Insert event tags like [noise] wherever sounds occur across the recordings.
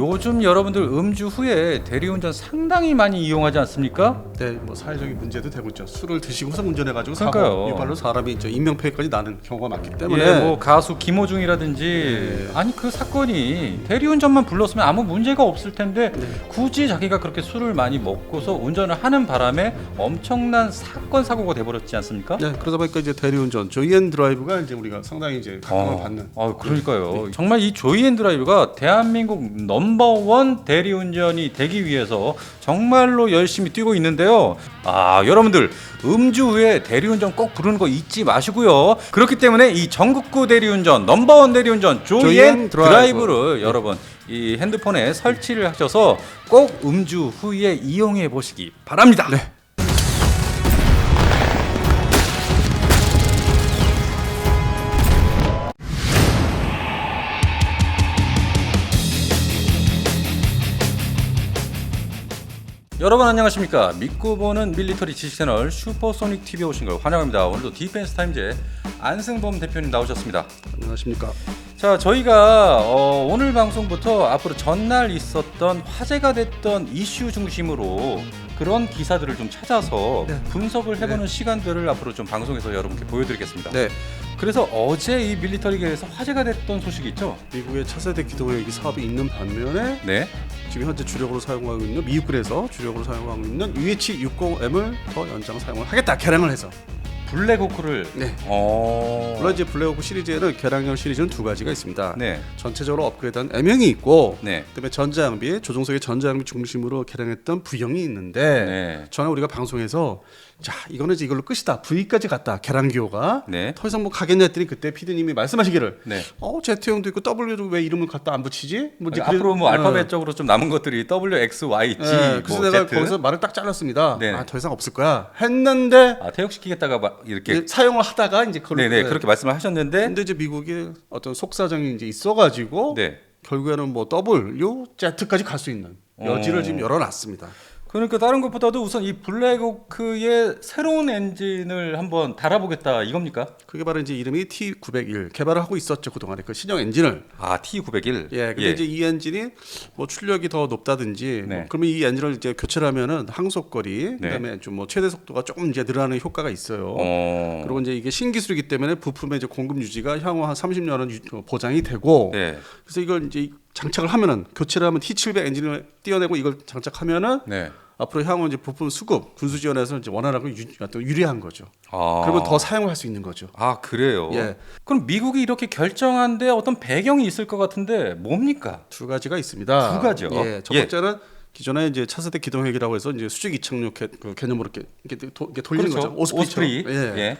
요즘 여러분들 음주 후에 대리운전 상당히 많이 이용하지 않습니까? 네, 뭐 사회적인 문제도 되고 있죠. 술을 드시고서 운전해가지고 그러니까요. 사고 유발로 사람이 이제 인명피해까지 나는 경우가 많기 때문에 예, 뭐 가수 김호중이라든지 네. 아니 그 사건이 대리운전만 불렀으면 아무 문제가 없을 텐데 네. 굳이 자기가 그렇게 술을 많이 먹고서 운전을 하는 바람에 엄청난 사건 사고가 돼버렸지 않습니까? 네, 그러다 보니까 이제 대리운전 조이앤 드라이브가 이제 우리가 상당히 이제 각광을 어, 받는 어, 그러니까요. 정말 이 조이앤 드라이브가 대한민국 넘버원 대리운전이 되기 위해서 정말로 열심히 뛰고 있는데요. 아, 여러분들 음주 후에 대리운전 꼭 부르는 거 잊지 마시고요. 그렇기 때문에 이 전국구 대리운전 넘버원 대리운전 조이앤 드라이브. 드라이브 를 여러분 이 핸드폰에 설치를 하셔서 꼭 음주 후에 이용해 보시기 바랍니다. 네. 여러분 안녕하십니까? 믿고 보는 밀리터리 지식 채널 슈퍼소닉 TV에 오신 걸 환영합니다. 오늘도 디펜스 타임즈의 안승범 대표님 나오셨습니다. 안녕하십니까. 자 저희가 어, 오늘 방송부터 앞으로 전날 있었던 화제가 됐던 이슈 중심으로 그런 기사들을 좀 찾아서 네. 분석을 해보는 시간들을 앞으로 좀 방송에서 여러분께 보여드리겠습니다. 네, 그래서 어제 이 밀리터리계에서 화제가 됐던 소식이 있죠? 미국의 차세대 기동헬기 사업이 있는 반면에 네 지금 현재 주력으로 사용하고 있는 미국에서 주력으로 사용하고 있는 UH-60M을 더 연장 사용을 하겠다 개량을 해서. 블랙호크를 네. 어... 물론 이제 블랙호크 시리즈에는 개량형 시리즈는 두 가지가 있습니다. 네. 전체적으로 업그레이드한 M형이 있고 네. 그다음에 전자장비 조종석의 전자장비 중심으로 개량했던 V형이 있는데 네. 전에 우리가 방송에서 자 이거는 이제 이걸로 끝이다 V까지 갔다 개량 기호가 네. 더 이상 뭐 가겠냐 했더니 그때 피디님이 말씀하시기를 네. 어 Z형도 있고 W도 왜 이름을 갖다 안 붙이지? 뭐 이제 앞으로 뭐 그래- 알파벳 어. 적으로 좀 남은 것들이 W, X, Y, G, 예, 그래서 뭐 내가 Z. 거기서 말을 딱 잘랐습니다. 네. 아 더 이상 없을 거야 했는데 아 퇴역시키겠다가 막 이렇게 이제 사용을 하다가 이제 그걸 네네 네. 그렇게 말씀을 하셨는데 근데 이제 미국의 어떤 속사정이 이제 있어가지고 네 결국에는 뭐 W, Z까지 갈 수 있는 여지를 어. 지금 열어놨습니다. 그러니까 다른 것보다도 우선 이 블랙호크의 새로운 엔진을 한번 달아보겠다 이겁니까? 그게 바로 이제 이름이 T901 개발을 하고 있었죠 그 동안에 그 신형 엔진을. 아 T901 예, 근데 이제 이 엔진이 뭐 출력이 더 높다든지, 네. 뭐 그러면 이 엔진을 이제 교체를 하면은 항속거리, 네. 그다음에 좀 뭐 최대 속도가 조금 이제 늘어나는 효과가 있어요. 어... 그리고 이제 이게 신기술이기 때문에 부품의 이제 공급 유지가 향후 한 30년은 유, 어, 보장이 되고, 네. 그래서 이걸 이제 장착을 하면은 교체를 하면 T700 엔진을 띄어내고 이걸 장착하면은 네. 앞으로 향후 이제 부품 수급 군수 지원에서 이제 원활하고 유, 또 유리한 거죠. 아. 그러면 더 사용할 수 있는 거죠. 아 그래요. 예. 그럼 미국이 이렇게 결정한데 어떤 배경이 있을 것 같은데 뭡니까? 두 가지가 있습니다. 두 가지요? 예, 첫 예. 번째는 기존에 이제 차세대 기동핵이라고 해서 이제 수직 이착륙 개, 그 개념으로 이렇게, 이렇게, 도, 이렇게 돌리는 그렇죠. 거죠. 오스프리. 예. 예.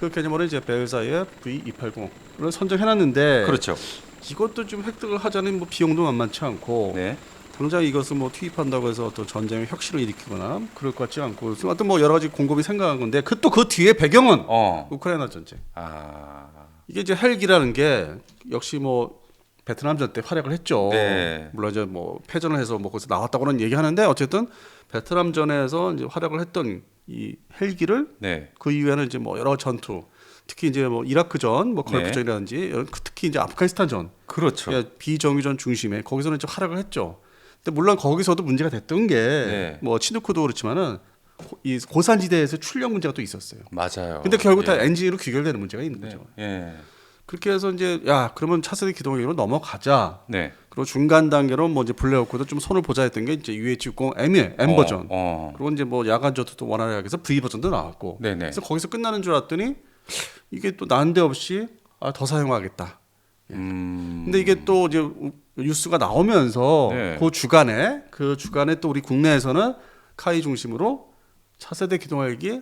그 개념으로 이제 벨사의 V280을 선정해놨는데 그렇죠. 이것도 좀 획득을 하자는 뭐 비용도 만만치 않고 네. 당장 이것을 뭐 투입한다고 해서 어떤 전쟁의 혁신을 일으키거나 그럴 것 같지 않고 하여튼 뭐 여러 가지 공급이 생각한 건데 그 또 그 뒤에 배경은 어. 우크라이나 전쟁. 아. 이게 이제 헬기라는 게 역시 뭐 베트남전 때 활약을 했죠. 네. 물론 이제 뭐 패전을 해서 뭐 거기서 나왔다고는 얘기하는데 어쨌든 베트남전에서 이제 활약을 했던 이 헬기를 네. 그 이후에는 이제 뭐 여러 전투 특히 이제 뭐 이라크전, 뭐 네. 걸프전이라든지 이런 그 특히 이제 아프가니스탄전 그렇죠. 예, 비정유전 중심에 거기서는 이제 활약을 했죠. 근데 물론 거기서도 문제가 됐던 게뭐 네. 치누크도 그렇지만은 고- 이 고산지대에서 출력 문제가 또 있었어요. 맞아요. 근데 결국 다 예. 엔진으로 귀결되는 문제가 있는 네. 거죠. 예. 그렇게 해서 이제 야 그러면 차세대 기동기로 넘어가자. 네. 그리고 중간 단계로 뭐 이제 블랙호크도 좀 손을 보자 했던 게 이제 UH60 M이에요. M 버전. 어. 어. 그리고 이제 뭐 야간 전투도 원활하게 위해서 V 버전도 나왔고. 네네. 그래서 거기서 끝나는 줄 알았더니 이게 또 난데없이 아, 더 사용하겠다. 음. 근데 이게 또 이제 우- 뉴스가 나오면서 네. 그 주간에 그 주간에 또 우리 국내에서는 카이 중심으로 차세대 기동헬기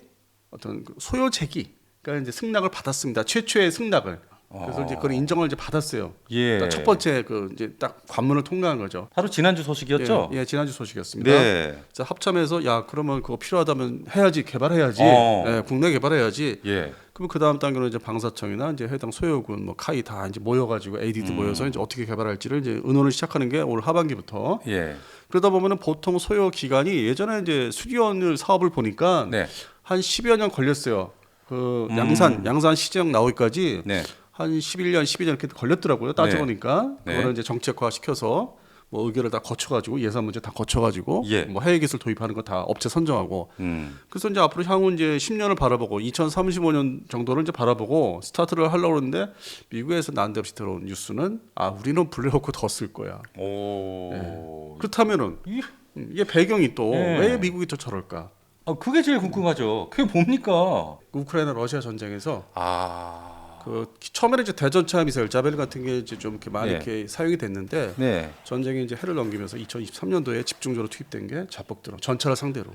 어떤 그 소요 제기 그러니까 이제 승낙을 받았습니다. 최초의 승낙을. 그래서 어. 이제 그런 인정을 이제 받았어요. 예. 첫 번째 그 이제 딱 관문을 통과한 거죠. 바로 지난주 소식이었죠? 예, 예, 지난주 소식이었습니다. 네. 그래서 합참에서 야 그러면 그거 필요하다면 해야지 개발해야지. 어. 예, 국내 개발해야지. 예. 그럼 그 다음 단계는 이제 방사청이나 이제 해당 소요군 뭐 카이 다 이제 모여가지고 AD도 음. 모여서 이제 어떻게 개발할지를 이제 의논을 시작하는 게 올 하반기부터. 예. 그러다 보면은 보통 소요 기간이 예전에 이제 수리원을 사업을 보니까 네. 한 10여 년 걸렸어요. 그 음. 양산 양산 시정 나오기까지 네. 한 11년, 12년 이렇게 걸렸더라고요. 따져보니까 네. 그거를 이제 정책화 시켜서 뭐 의결을 다 거쳐가지고 예산 문제 다 거쳐가지고 예. 뭐 해외 기술 도입하는 거 다 업체 선정하고 음. 그래서 이제 앞으로 향후 이제 10년을 바라보고 2035년 정도를 이제 바라보고 스타트를 하려고 그러는데 미국에서 난데없이 들어온 뉴스는 아 우리는 블랙호크 더 쓸 거야. 오. 그렇다면은 이- 음, 이게 배경이 또 예. 왜 미국이 더 저럴까? 아, 그게 제일 궁금하죠. 그게 뭡니까? 우크라이나 러시아 전쟁에서 아. 그 처음에는 이제 대전 차 미사일 자벨 같은 게 이제 좀 이렇게 많이 네. 이렇게 사용이 됐는데 네. 전쟁이 이제 해를 넘기면서 2023년도에 집중적으로 투입된 게 자폭 드론 전차를 상대로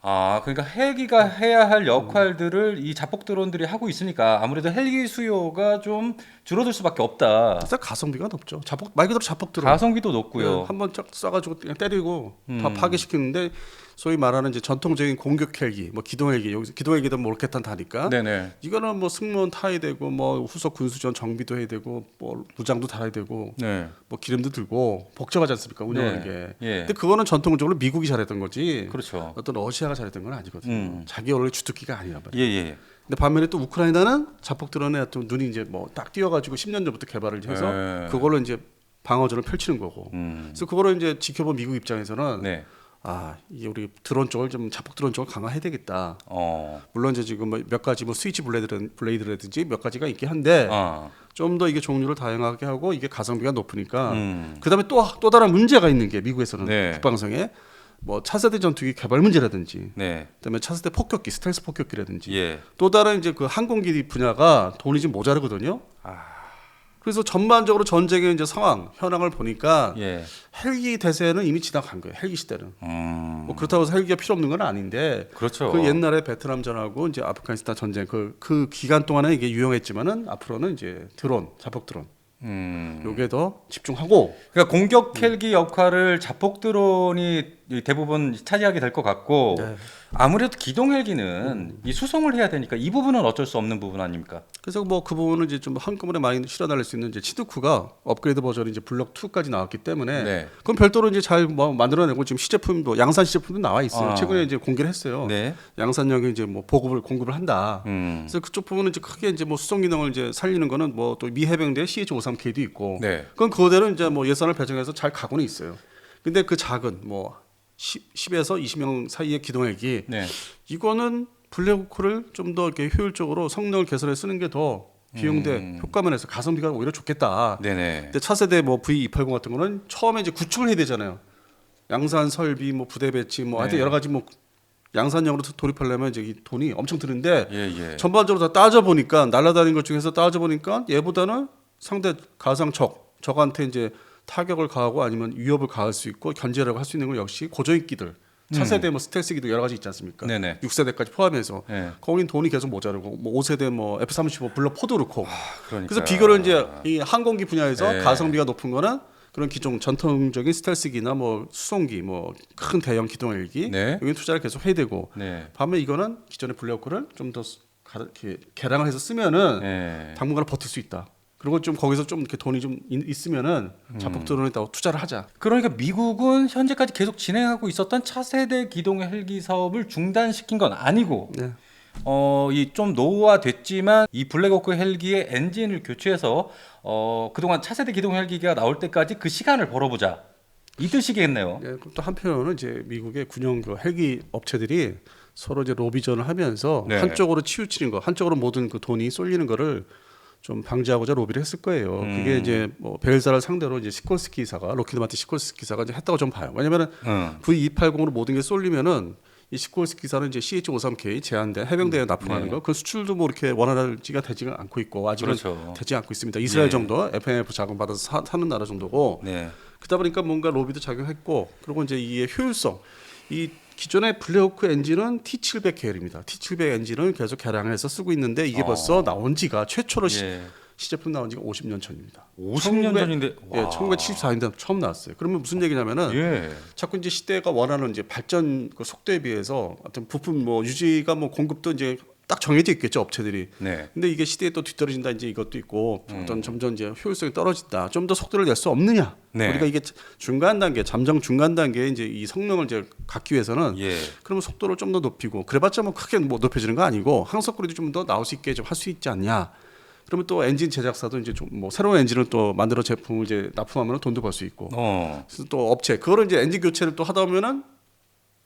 아, 그러니까 헬기가 해야 할 역할들을 이 자폭 드론들이 하고 있으니까 아무래도 헬기 수요가 좀 줄어들 수밖에 없다. 그래서 가성비가 높죠. 자폭 말 그대로 자폭 드론 가성비도 높고요. 한번 쫙 쏴가지고 그냥 때리고 다 음. 파괴시키는데 소위 말하는 이제 전통적인 공격 헬기, 뭐 기동 헬기 여기서 기동 헬기든 뭐 로켓탄 다니까 네네. 이거는 뭐 승무원 타야 되고 뭐 후속 군수전 정비도 해야 되고 뭐 무장도 달아야 되고 네. 뭐 기름도 들고 복잡하지 않습니까 운영하는 네. 게. 예. 근데 그거는 전통적으로 미국이 잘했던 거지. 그렇죠. 어떤 러시아가 잘했던 건 아니거든요. 음. 자기 원래 주특기가 아니야. 예, 예. 근데 반면에 또 우크라이나는 자폭 드론에 또 눈이 이제 뭐 딱 띄어가지고 10년 전부터 개발을 해서 네. 그걸로 이제 방어전을 펼치는 거고. 음. 그래서 그거를 이제 지켜본 미국 입장에서는 네. 아 이게 우리 드론 쪽을 좀 자폭 드론 쪽을 강화해야 되겠다. 어. 물론 이제 지금 뭐 몇 가지 뭐 스위치 블레이드 블레이드라든지 몇 가지가 있긴 한데 아. 좀더 이게 종류를 다양하게 하고 이게 가성비가 높으니까 음. 그다음에 또 또 다른 문제가 있는 게 미국에서는 네. 국방성에 뭐 차세대 전투기 개발 문제라든지 네. 그다음에 차세대 폭격기 스텔스 폭격기라든지 예. 또 다른 이제 그 항공기 분야가 돈이 좀 모자르거든요. 아. 그래서 전반적으로 전쟁의 이제 상황 현황을 보니까 예. 헬기 대세는 이미 지나간 거예요. 헬기 시대는. 음. 뭐 그렇다고 해서 헬기가 필요 없는 건 아닌데 그렇죠. 그 옛날에 베트남전하고 이제 아프가니스탄 전쟁 그, 그 기간 동안에 이게 유용했지만은 앞으로는 이제 드론, 자폭 드론 음. 요게 더 집중하고 그러니까 공격 헬기 역할을 자폭 드론이 대부분 차지하게 될 것 같고 네. 아무래도 기동 헬기는 이 수송을 해야 되니까 이 부분은 어쩔 수 없는 부분 아닙니까? 그래서 뭐 그 부분은 이제 좀 한꺼번에 많이 실어 날릴 수 있는 이제 치드쿠가 업그레이드 버전이 이제 블럭 2까지 나왔기 때문에 네. 그건 별도로 이제 잘 뭐 만들어내고 지금 시제품도 양산 시제품도 나와 있어요. 아. 최근에 이제 공개를 했어요. 네. 양산역에 이제 뭐 보급을 공급을 한다. 음. 그래서 그쪽 부분은 이제 크게 이제 뭐 수송 기능을 이제 살리는 거는 뭐 또 미 해병대 CH-53K도 있고 네. 그건 그거대로 이제 뭐 예산을 배정해서 잘 가고는 있어요. 근데 그 작은 뭐 10, 10 에서 20명 사이의 기동헬기 네. 이거는 블랙호크를 좀 더 이렇게 효율적으로 성능을 개선해 쓰는 게 더 비용대 음. 효과면에서 가성비가 오히려 좋겠다. 네네. 근데 차세대 뭐 V280 같은 거는 처음에 이제 구축을 해야 되잖아요. 양산 설비 뭐 부대 배치 뭐 하여튼 네. 여러 가지 뭐 양산형으로 돌입하려면 이제 이 돈이 엄청 드는데 예, 예. 전반적으로 다 따져 보니까 날아다니는 것 중에서 따져 보니까 얘보다는 상대 가상 적 적한테 이제 타격을 가하고 아니면 위협을 가할 수 있고 견제라고 할 수 있는 건 역시 고저인기들 차세대 뭐 스텔스기도 여러 가지 있지 않습니까? 음. 네네. 6세대까지 포함해서 네. 거긴 돈이 계속 모자르고 뭐 5세대 뭐 F35 블럭 포도 그렇고 그러니까. 그래서 비교를 이제 이 항공기 분야에서 네. 가성비가 높은 거는 그런 기종 전통적인 스텔스기나 뭐 수송기 뭐 큰 대형 기동 헬기 네. 여기 투자를 계속 해야 되고 네. 반면 이거는 기존의 블랙호크를 좀 더 이렇게 개량을 해서 쓰면은 네. 당분간 버틸 수 있다. 그리고 좀 거기서 좀 이렇게 돈이 좀 있- 있으면은 음. 자폭 드론에다가 투자를 하자. 그러니까 미국은 현재까지 계속 진행하고 있었던 차세대 기동 헬기 사업을 중단시킨 건 아니고 네. 어, 이 좀 노후화됐지만 이 블랙호크 헬기의 엔진을 교체해서 어, 그동안 차세대 기동 헬기가 나올 때까지 그 시간을 벌어보자. 이 뜻이겠네요. 예, 그럼 또 한편으로는 이제 미국의 군용 그 헬기 업체들이 서로 이제 로비전을 하면서 네. 한쪽으로 치우치는 거, 한쪽으로 모든 그 돈이 쏠리는 거를 좀 방지하고자 로비를 했을 거예요. 음. 그게 이제 뭐 벨사를 상대로 이제 시콜스키 기사가 로키드 마틴 시콜스키 기사가 이제 했다고 좀 봐요. 왜냐면은 응. V280으로 모든 게 쏠리면은 이 시콜스키 기사는 이제 CH-53K 제한된 해병대에 납품하는 네. 거, 그 수출도 뭐 이렇게 원활하지가 되지가 않고 있고 아직은 그렇죠. 되지 않고 있습니다. 이스라엘 예. 정도 FMF 자금 받아서 사, 사는 나라 정도고 네. 그러다 보니까 뭔가 로비도 작용했고 그리고 이제 이의 효율성 이 기존의 블랙호크 엔진은 T700 계열입니다. T700 엔진을 계속 개량해서 쓰고 있는데 이게 어. 벌써 나온 지가 최초로 시, 예. 시제품 나온 지가 50년 전입니다. 50년 전인데. 예, 와. 1974년대 처음 나왔어요. 그러면 무슨 얘기냐면은 예. 자꾸 이제 시대가 원하는 이제 발전 그 속도에 비해서 어떤 부품 뭐 유지가 뭐 공급도 이제 딱 정해져 있겠죠 업체들이. 네. 근데 이게 시대에 또 뒤떨어진다 이제 이것도 있고 음. 어떤 점점 이제 효율성이 떨어진다. 좀 더 속도를 낼 수 없느냐? 네. 우리가 이게 중간 단계, 잠정 중간 단계에 이제 이 성능을 이제 갖기 위해서는 예. 그러면 속도를 좀 더 높이고 그래봤자 뭐 크게 뭐 높여지는 거 아니고 항속거리도 좀 더 나올 수 있게 좀 할 수 있지 않냐? 그러면 또 엔진 제작사도 이제 좀 뭐 새로운 엔진을 또 만들어 제품을 이제 납품하면 돈도 벌 수 있고 어. 그래서 또 업체 그거를 이제 엔진 교체를 또 하다 보면은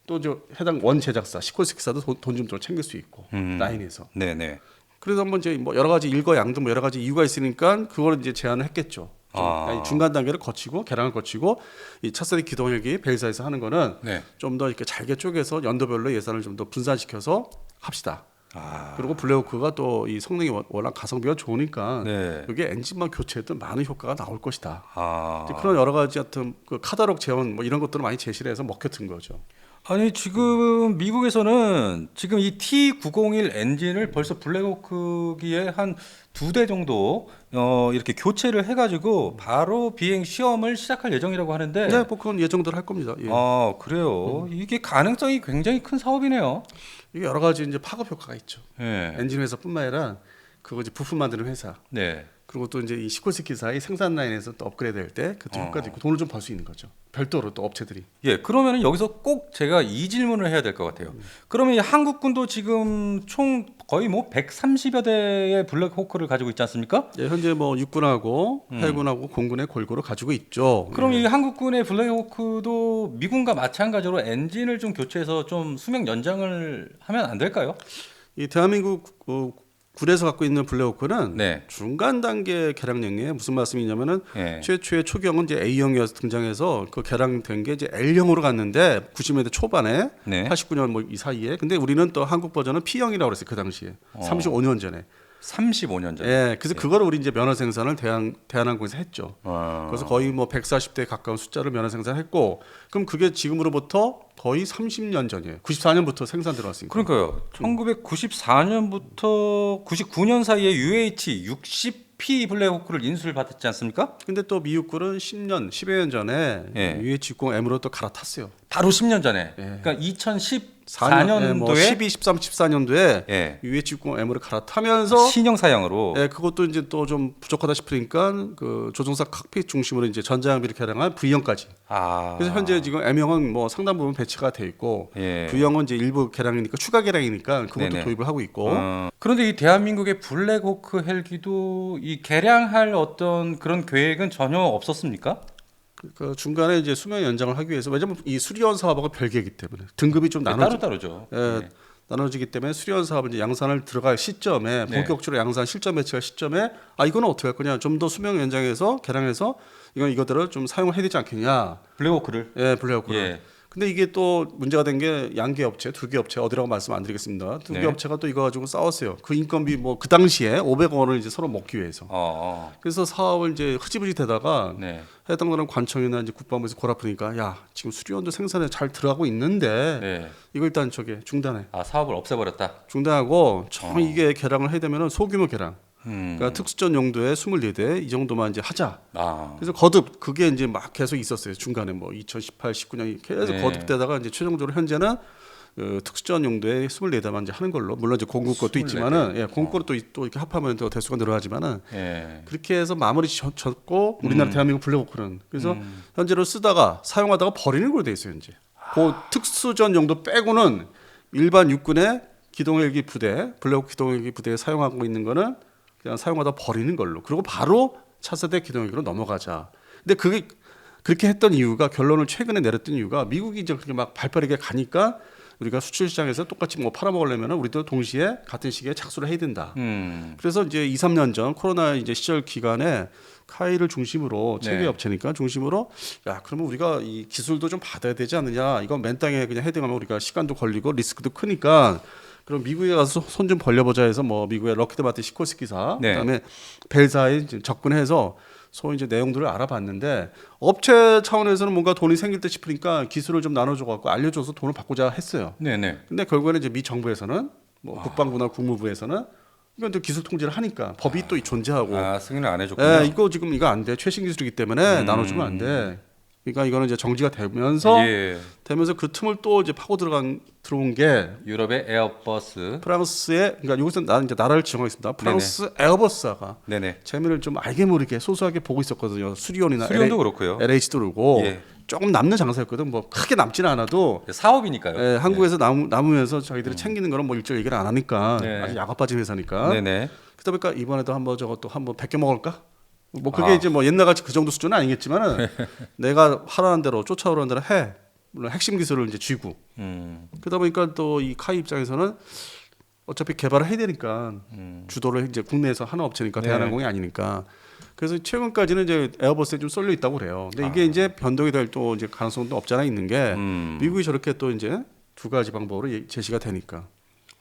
또 저 해당 원 제작사 시콜스기사도 돈 좀 더 챙길 수 있고 음. 라인에서 네, 네. 그래서 한번 이제 뭐 여러 가지 일거 양득 뭐 여러 가지 이유가 있으니까 그걸 이제 제안을 했겠죠. 좀 아. 중간 단계를 거치고 개량을 거치고 이 차세대 기동력이 벨사에서 하는 거는 네. 좀더 이렇게 잘게 쪼개서 연도별로 예산을 좀 더 분산시켜서 합시다. 아. 그리고 블랙호크가 또 이 성능이 워- 워낙 가성비가 좋으니까 네. 여기 엔진만 교체해도 많은 효과가 나올 것이다. 아. 그런 여러 가지 같은 그 카다록 재원 뭐 이런 것들을 많이 제시를 해서 먹혀든 거죠. 아니 지금 미국에서는 지금 이 T901 엔진을 벌써 블랙호크기에 한 두 대 정도 어 이렇게 교체를 해가지고 바로 비행 시험을 시작할 예정이라고 하는데 네, 뭐 그건 예정대로 할 겁니다. 예. 아 그래요 이게 가능성이 굉장히 큰 사업이네요. 이게 여러 가지 이제 파급 효과가 있죠. 네. 엔진 회사뿐만 아니라 그거 이제 부품 만드는 회사 네. 그리고 또 이제 이 시콜스 기사의 생산 라인에서 또 업그레이드 할때 그때 어. 효과도 있고 돈을 좀 벌 수 있는 거죠. 별도로 또 업체들이. 예, 그러면은 여기서 꼭 제가 이 질문을 해야 될 것 같아요. 그러면 이 한국군도 지금 총 거의 뭐 130여 대의 블랙호크를 가지고 있지 않습니까? 예, 현재 뭐 육군하고 음. 해군하고 공군의 골고루 가지고 있죠. 그럼 예. 이 한국군의 블랙호크도 미군과 마찬가지로 엔진을 좀 교체해서 좀 수명 연장을 하면 안 될까요? 이 대한민국 어, 군에서 갖고 있는 블랙호크는 네. 중간 단계 개량형이에요. 무슨 말씀이냐면은 예. 최초의 초경은 이제 A형이어서 등장해서 그 개량된 게 이제 L형으로 갔는데 90년대 초반에 네. 89년 뭐 이 사이에 근데 우리는 또 한국 버전은 P형이라고 그랬어요. 그 당시에. 어. 35년 전에. 35년 전. 예. 그래서 그거를 우리 이제 면허 생산을 대한 대한항공에서 했죠. 어. 그래서 거의 뭐 140대 가까운 숫자를 면허 생산했고 그럼 그게 지금으로부터 거의 30년 전이에요. 94년부터 생산 들어왔으니까. 그러니까요. 1994년부터 99년 사이에 UH 60P 블랙호크를 인수를 받았지 않습니까? 근데 또 미국군은 10년, 10여 년 전에 예. UH-60M으로 또 갈아탔어요. 바로 10년 전에. 예. 그러니까 2014년도에 4년, 뭐 12, 13, 14년도에 예. UH-60M으로 갈아타면서 신형 사양으로 예, 그것도 이제 또 좀 부족하다 싶으니까 그 조종사 칵핏 중심으로 이제 전자장비를 개량한 V형까지. 아. 그래서 현재 지금 M형은 뭐 상당 부분 배치가 돼 있고 예. V형은 이제 일부 개량이니까 추가 개량이니까 그것도 네네. 도입을 하고 있고 어, 그런데 이 대한민국의 블랙호크 헬기도 이 개량할 어떤 그런 계획은 전혀 없었습니까? 그- 그 중간에 이제 수명 연장을 하기 위해서 왜냐면 이 수리원 사업하고 별개이기 때문에 등급이 좀 나눠 네, 따로 따로죠. 예, 나눠지기 때문에 수리원 사업은 이제 양산을 들어갈 시점에 네. 본격적으로 양산 실전 배치할 시점에 아 이거는 어떻게 할 거냐 좀 더 수명 연장해서 개량해서 이건 이거들을 좀 사용을 해야 되지 않겠냐 블랙호크를. 예 블랙호크를 예. 근데 이게 또 문제가 된 게 양계 업체 두 개 업체 어디라고 말씀 안 드리겠습니다 두개 네. 업체가 또 이거 가지고 싸웠어요 그 인건비 뭐 그 당시에 500원을 이제 서로 먹기 위해서 어, 어. 그래서 사업을 이제 흐지부지 되다가 네. 해당 나라 관청이나 이제 국방부에서 골 아프니까 야 지금 수리원도 생산에 잘 들어가고 있는데 네. 이거 일단 저게 중단해 아 사업을 없애버렸다. 중단하고 정 어. 이게 개량을 해야 되면은 소규모 개량 음. 그러니까 특수전 용도에 24대 이 정도만 이제 하자 아. 그래서 거듭 그게 이제 막 계속 있었어요 중간에 뭐 2018, 19년 계속 네. 거듭되다가 이제 최종적으로 현재는 그 특수전 용도에 24대만 이제 하는 걸로 물론 이제 공급 것도 24대. 있지만은 예 공급 것도 또 이렇게 합하면 또 대수가 늘어나지만은 예. 그렇게 해서 마무리 졌- 졌고 우리나라 대한민국 블랙호크는 그래서 음. 현재로 쓰다가 사용하다가 버리는 걸로 돼 있어요 이제 그 특수전 용도 빼고는 일반 육군의 기동헬기 부대 블랙호크 기동헬기 부대에 사용하고 있는 거는 그냥 사용하다 버리는 걸로 그리고 바로 차세대 기동헬기로 넘어가자 근데 그게 그렇게 했던 이유가 결론을 최근에 내렸던 이유가 미국이 이제 그렇게 막 발빠르게 가니까 우리가 수출 시장에서 똑같이 뭐 팔아먹으려면 우리도 동시에 같은 시기에 착수를 해야 된다. 음. 그래서 이제 2, 3년 전 코로나 이제 시절 기간에 카이를 중심으로 네. 체계 업체니까 중심으로 야 그러면 우리가 이 기술도 좀 받아야 되지 않느냐 이건 맨 땅에 그냥 헤딩하면 우리가 시간도 걸리고 리스크도 크니까 그럼 미국에 가서 손 좀 벌려보자 해서 뭐 미국의 럭키드 마틴 시코스 기사 네. 그다음에 벨사에 접근해서 소위 이제 내용들을 알아봤는데 업체 차원에서는 뭔가 돈이 생길 듯 싶으니까 기술을 좀 나눠줘 갖고 알려줘서 돈을 받고자 했어요. 네네. 근데 결국에는 이제 미 정부에서는 뭐 국방부나 국무부에서는 이건 또 기술 통제를 하니까 법이 또 존재하고 아 승인을 안 해줬군요. 예, 이거 지금 이거 안 돼. 최신 기술이기 때문에 음. 나눠주면 안 돼. 그러니까 이거는 이제 정지가 되면서 예. 되면서 그 틈을 또 이제 파고 들어간 들어온 게 유럽의 에어버스. 프랑스의 그러니까 여기서 나는 이제 나라를 지정하겠습니다. 프랑스 에어버스가 네네. 재미를 좀 알게 모르게 소소하게 보고 있었거든요. 수리온이나 수리온도 그렇고요. LH도 그러고 예. 조금 남는 장사였거든. 뭐 크게 남지는 않아도 사업이니까요. 예, 한국에서 남, 남으면서 자기들이 챙기는 거는 뭐 일절 얘기를 안 하니까 네. 아주 야가 빠진 회사니까. 네네. 그러다 보니까 이번에도 한번 또 한번 베껴 먹을까? 뭐 그게 아. 이제 뭐 옛날 같이 그 정도 수준은 아니겠지만은 [laughs] 내가 하라는 대로 쫓아오라는 대로 해. 물론 핵심 기술을 이제 쥐고. 음. 그러다 보니까 또 이 카이 입장에서는 어차피 개발을 해야 되니까 주도를 이제 국내에서 하는 업체니까 음. 네. 대한항공이 아니니까. 그래서 최근까지는 이제 에어버스에 좀 쏠려 있다고 그래요. 근데 이게 이제 변동이 될 또 이제 가능성도 없잖아 있는 게 아. 음. 미국이 저렇게 또 이제 두 가지 방법으로 예- 제시가 되니까.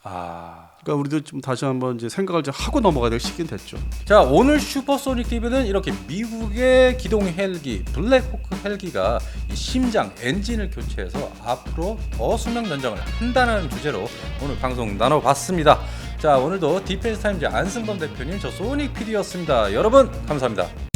아. 그러니까 우리도 좀 다시 한번 이제 생각을 좀 하고 넘어가야 될 시기는 됐죠. 자 오늘 슈퍼소닉 TV는 이렇게 미국의 기동 헬기 블랙호크 헬기가 이 심장 엔진을 교체해서 앞으로 더 수명 연장을 한다는 주제로 오늘 방송 나눠봤습니다. 자 오늘도 디펜스 타임즈 안승범 대표님 저 소닉 PD였습니다. 여러분 감사합니다.